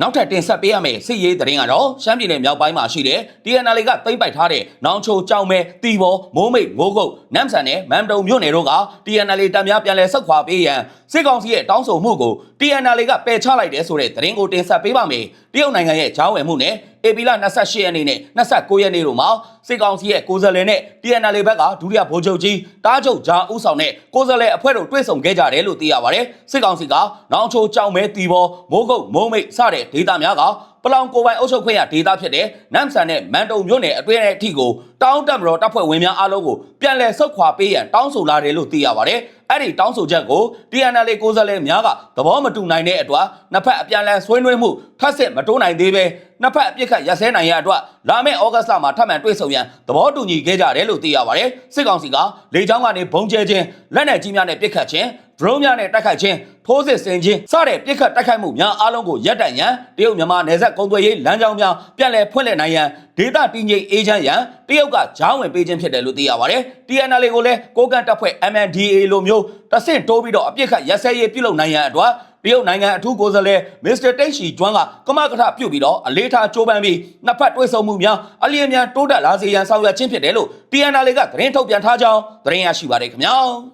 နောက်ထပ်တင်ဆက်ပေးရမယ့်စစ်ရေးသတင်းကတော့ရှမ်းပြည်နယ်မြောက်ပိုင်းမှာရှိတဲ့ TNL ကသိမ်းပိုက်ထားတဲ့နောင်ချိုကြောင်မဲတီဘောမိုးမိတ်မိုးကုတ်နမ်ဆန်နဲ့မမ်တုံမြို့နယ်တို့က TNL တပ်များပြန်လည်ဆုတ်ခွာပေးရန်စစ်ကောင်စီရဲ့တောင်းဆိုမှုကို TNL ကပယ်ချလိုက်တဲ့ဆိုတဲ့သတင်းကိုတင်ဆက်ပေးပါမယ်။တရုတ်နိုင်ငံရဲ့ဂျောင်းဝယ်မှုနဲ့ဧပြီလ28ရက်နေ့နဲ့29ရက်နေ့တို့မှာစစ်ကောင်စီရဲ့ကိုယ်စားလှယ်နဲ့ TNL ဘက်ကဒုတိယဗိုလ်ချုပ်ကြီးတားချုပ်ဂျာဦးဆောင်တဲ့ကိုယ်စားလှယ်အဖွဲ့တို့တွေ့ဆုံခဲ့ကြတယ်လို့သိရပါတယ်။စစ်ကောင်စီကနောင်ချိုကြောင်မဲတီဘောမိုးကုတ်မိုးမိတ်စတဲ့ဒေသများက ပလောင်ကိုယ်ပိုင်အုပ်ချုပ်ခွင့်ရဒေသဖြစ်တဲ့နမ်ဆန်နဲ့မန်တုံမြို့နယ်အတွင်းရဲ့အထီကိုတောင်းတက်မတော်တပ်ဖွဲ့ဝင်များအားလုံးကိုပြန်လည်ဆုတ်ခွာပေးရန်တောင်းဆိုလာတယ်လို့သိရပါတယ်။အဲ့ဒီတောင်းဆိုချက်ကို TNL ကိုယ်စားလှယ်များကသဘောမတူနိုင်တဲ့အတွက်နှစ်ဖက်အပြန်အလှန်ဆွေးနွေးမှုထပ်ဆင့်မတိုးနိုင်သေးပဲနှစ်ဖက်အပြစ်ခတ်ရက်စဲနိုင်ရအတွက်လာမယ့်ဩဂတ်စ်လမှာထပ်မံတွေ့ဆုံရန်သဘောတူညီခဲ့ကြတယ်လို့သိရပါတယ်။စစ်ကောင်စီကလေကြောင်းကနေဘုံကျဲခြင်းလက်နက်ကြီးများနဲ့ပစ်ခတ်ခြင်း drone များနဲ့တိုက်ခိုက်ခြင်းထိုးစစ်ဆင်ခြင်းစတဲ့ပစ်ခတ်တိုက်ခိုက်မှုများအားလုံးကိုရပ်တန့်ရန်တရုတ်မြန်မာနယ်စပ်ကုန်သွယ်ရေးလမ်းကြောင်းများပြန်လည်ဖွင့်လှစ်နိုင်ရန်ဒေသတည်ငြိမ်အေးချမ်းရန်တရုတ်ကဂျောင်းဝင်ပေးခြင်းဖြစ်တယ်လို့သိရပါတယ်။ TNL ကိုလည်းကိုကန်တပ်ဖွဲ့ MNDAA လိုမျိုးတဆင့်တိုးပြီးတော့အပြစ်ခတ်ရက်စဲရေးပြုလုပ်နိုင်ရန်အတွက်တရုတ်နိုင်ငံအထူးကိုယ်စားလှယ်မစ္စတာတိတ်ရှီကျွမ်းကကမကထပြုတ်ပြီးတော့အလေးထားကြိုးပမ်းပြီးနှစ်ဖက်တွေ့ဆုံမှုများအလျင်မြန်တိုးတက်လာစေရန်ဆောင်ရွက်ခြင်းဖြစ်တယ်လို့ TNL ကသတင်းထုတ်ပြန်ထားကြောင်းသတင်းရရှိပါတယ်ခင်ဗျာ။